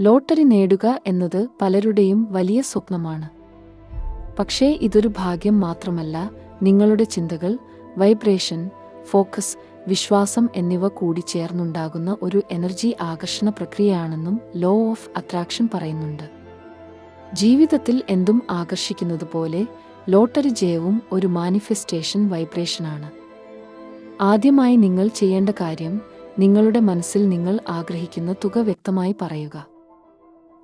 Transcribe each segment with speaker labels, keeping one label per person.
Speaker 1: Lottery നേടുക എന്നത് പലരുടെയും വലിയ സ്വപ്നമാണ്. പക്ഷേ ഇതൊരു ഭാഗ്യം മാത്രമല്ല നിങ്ങളുടെ ചിന്തകൾ വൈബ്രേഷൻ ഫോക്കസ് വിശ്വാസം എന്നിവ കൂടി ചേർന്നുണ്ടാകുന്ന ഒരു എനർജി ആകർഷണ പ്രക്രിയയാണെന്നും ലോ ഓഫ് അട്രാക്ഷൻ പറയുന്നുണ്ട്. ജീവിതത്തിൽ എന്തും ആകർഷിക്കുന്നത് പോലെ ലോട്ടറി ജയവും ഒരു മാനിഫെസ്റ്റേഷൻ വൈബ്രേഷനാണ്. ആദ്യമായി നിങ്ങൾ ചെയ്യേണ്ട കാര്യം നിങ്ങളുടെ മനസ്സിൽ നിങ്ങൾ ആഗ്രഹിക്കുന്ന തുക വ്യക്തമായി പറയുക.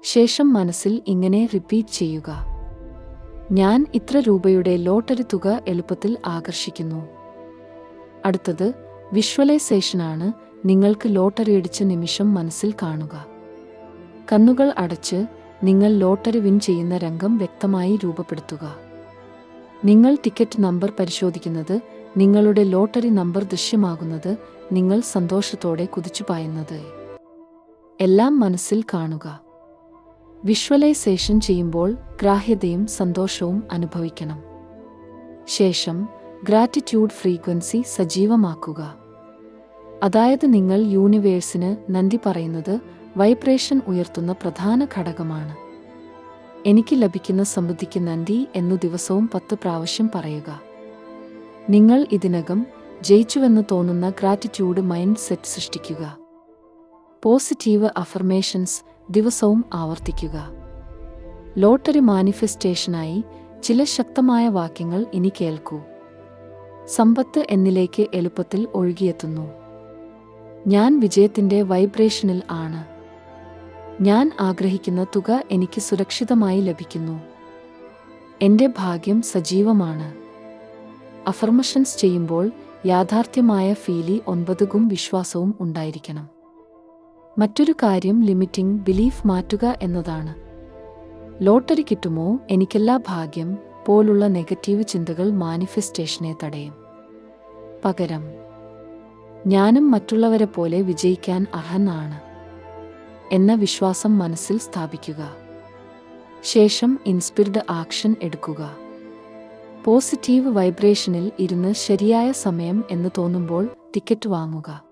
Speaker 1: ശേഷം മനസ്സിൽ ഇങ്ങനെ റിപ്പീറ്റ് ചെയ്യുക. ഞാൻ ഇത്ര രൂപയുടെ ലോട്ടറി തുക എളുപ്പത്തിൽ ആകർഷിക്കുന്നു. അടുത്തത് വിഷ്വലൈസേഷനാണ് നിങ്ങൾക്ക് ലോട്ടറി അടിച്ച നിമിഷം മനസ്സിൽ കാണുക. കണ്ണുകൾ അടച്ച് നിങ്ങൾ ലോട്ടറി വിൻ ചെയ്യുന്ന രംഗം വ്യക്തമായി രൂപപ്പെടുത്തുക. നിങ്ങൾ ടിക്കറ്റ് നമ്പർ പരിശോധിക്കുന്നത് നിങ്ങളുടെ ലോട്ടറി നമ്പർ ദൃശ്യമാകുന്നത് നിങ്ങൾ സന്തോഷത്തോടെ കുതിച്ചുപായുന്നത്. എല്ലാം മനസ്സിൽ കാണുക. വിഷ്വലൈസേഷൻ ചെയ്യുമ്പോൾ ഗ്രാഹ്യതയും സന്തോഷവും അനുഭവിക്കണം. ശേഷം ഗ്രാറ്റിറ്റ്യൂഡ് ഫ്രീക്വൻസി സജീവമാക്കുക. അതായത് നിങ്ങൾ യൂണിവേഴ്സിന് നന്ദി പറയുന്നത് വൈബ്രേഷൻ ഉയർത്തുന്ന പ്രധാന ഘടകമാണ്. എനിക്ക് ലഭിക്കുന്ന സമൃദ്ധിക്ക് നന്ദി എന്നു ദിവസവും പത്ത് പ്രാവശ്യം പറയുക. നിങ്ങൾ ഇതിനകം ജയിച്ചുവെന്ന് തോന്നുന്ന ഗ്രാറ്റിറ്റ്യൂഡ് മൈൻഡ് സെറ്റ് സൃഷ്ടിക്കുക. പോസിറ്റീവ് അഫർമേഷൻസ് ദിവസവും ആവർത്തിക്കുക. ലോട്ടറി മാനിഫെസ്റ്റേഷനായി ചില ശക്തമായ വാക്യങ്ങൾ ഇനി കേൾക്കൂ. സമ്പത്ത് എന്നിലേക്ക് എളുപ്പത്തിൽ ഒഴുകിയെത്തുന്നു. ഞാൻ വിജയത്തിന്റെ വൈബ്രേഷനിൽ ആണ്. ഞാൻ ആഗ്രഹിക്കുന്ന തുക എനിക്ക് സുരക്ഷിതമായി ലഭിക്കുന്നു. എന്റെ ഭാഗ്യം സജീവമാണ്. അഫർമഷൻസ് ചെയ്യുമ്പോൾ യാഥാർത്ഥ്യമായ ഫീലി ഒൻപതുകും വിശ്വാസവും ഉണ്ടായിരിക്കണം. മറ്റൊരു കാര്യം ലിമിറ്റിംഗ് ബിലീഫ് മാറ്റുക എന്നതാണ്. ലോട്ടറി കിട്ടുമോ? എനിക്കെല്ലാ ഭാഗ്യം പോലുള്ള നെഗറ്റീവ് ചിന്തകൾ മാനിഫെസ്റ്റേഷനെ തടയും. പകരം ഞാനും മറ്റുള്ളവരെ പോലെ വിജയിക്കാൻ അർഹനാണ് എന്ന വിശ്വാസം മനസ്സിൽ സ്ഥാപിക്കുക. ശേഷം ഇൻസ്പിർഡ് ആക്ഷൻ എടുക്കുക. പോസിറ്റീവ് വൈബ്രേഷനിൽ ഇരുന്ന് ശരിയായ സമയം എന്ന് തോന്നുമ്പോൾ ടിക്കറ്റ് വാങ്ങുക.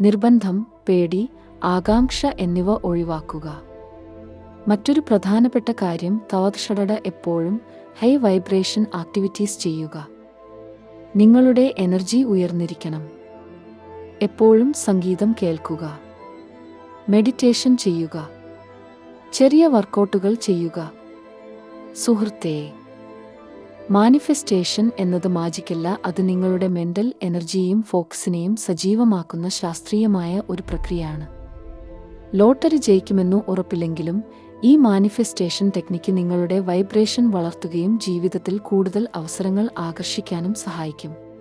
Speaker 1: നിർബന്ധം പേടി ആകാംക്ഷ എന്നിവ ഒഴിവാക്കുക. മറ്റൊരു പ്രധാനപ്പെട്ട കാര്യം തവക്ഷടട എപ്പോഴും ഹൈ വൈബ്രേഷൻ ആക്ടിവിറ്റീസ് ചെയ്യുക. നിങ്ങളുടെ എനർജി ഉയർന്നിരിക്കണം. എപ്പോഴും സംഗീതം കേൾക്കുക. മെഡിറ്റേഷൻ ചെയ്യുക. ചെറിയ വർക്കൗട്ടുകൾ ചെയ്യുക. സുഹൃത്തേ മാനിഫെസ്റ്റേഷൻ എന്നത് മാജിക്കല്ല അത് നിങ്ങളുടെ മെന്റൽ എനർജിയെയും ഫോക്കസിനെയും സജീവമാക്കുന്ന ശാസ്ത്രീയമായ ഒരു പ്രക്രിയയാണ്. ലോട്ടറി ജയിക്കുമെന്നു ഉറപ്പില്ലെങ്കിലും ഈ മാനിഫെസ്റ്റേഷൻ ടെക്നിക്ക് നിങ്ങളുടെ വൈബ്രേഷൻ വളർത്തുകയും ജീവിതത്തിൽ കൂടുതൽ അവസരങ്ങൾ ആകർഷിക്കാനും സഹായിക്കും.